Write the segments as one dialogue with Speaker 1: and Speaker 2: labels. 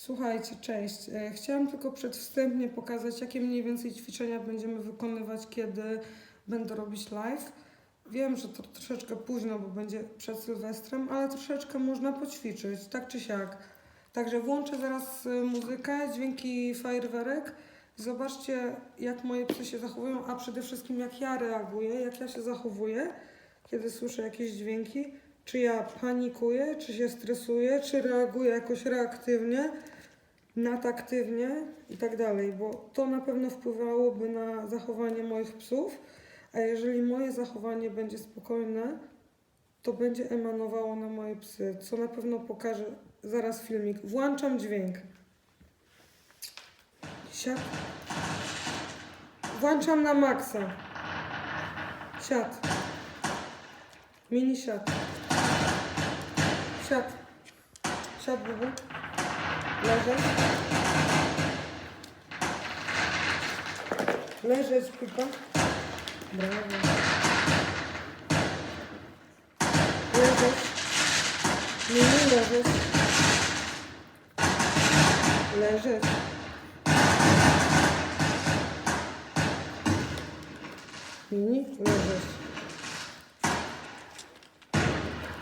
Speaker 1: Słuchajcie, cześć. E, Chciałam tylko przedwstępnie pokazać, jakie mniej więcej ćwiczenia będziemy wykonywać, kiedy będę robić live. Wiem, że to troszeczkę późno, bo będzie przed Sylwestrem, ale troszeczkę można poćwiczyć, tak czy siak. Także włączę zaraz y, muzykę, dźwięki fajerwerek. Zobaczcie, jak moje psy się zachowują, a przede wszystkim jak ja reaguję, jak ja się zachowuję, kiedy słyszę jakieś dźwięki. Czy ja panikuję, czy się stresuję, czy reaguję jakoś reaktywnie, nadaktywnie i tak dalej, bo to na pewno wpływałoby na zachowanie moich psów, a jeżeli moje zachowanie będzie spokojne, to będzie emanowało na moje psy, co na pewno pokaże zaraz filmik. Włączam dźwięk. Siad. Włączam na maksa. Siad. Mini siad. Шат. Шат буду. Ножа. Ножа скупа. Браво. Ножа. Мини ножа. Ножа. Мини ножа.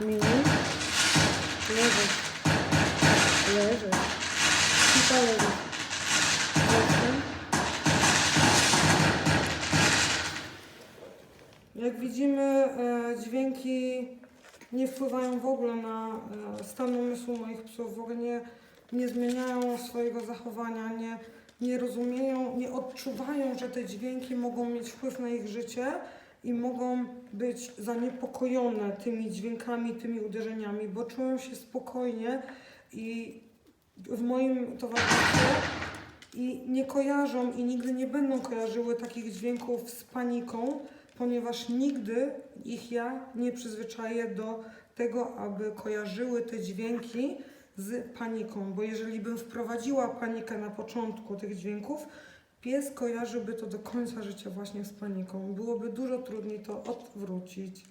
Speaker 1: Мини. Leżeć. Pipa leżeć. Jestem. Jak widzimy, e, dźwięki nie wpływają w ogóle na e, stan umysłu moich psów, w ogóle nie, nie zmieniają swojego zachowania, nie, nie rozumieją, nie odczuwają, że te dźwięki mogą mieć wpływ na ich życie i mogą być zaniepokojone tymi dźwiękami, tymi uderzeniami, bo czują się spokojnie i w moim towarzystwie i nie kojarzą i nigdy nie będą kojarzyły takich dźwięków z paniką, ponieważ nigdy ich ja nie przyzwyczaję do tego, aby kojarzyły te dźwięki z paniką, bo jeżeli bym wprowadziła panikę na początku tych dźwięków, pies kojarzyłby to do końca życia właśnie z paniką. Byłoby dużo trudniej to odwrócić.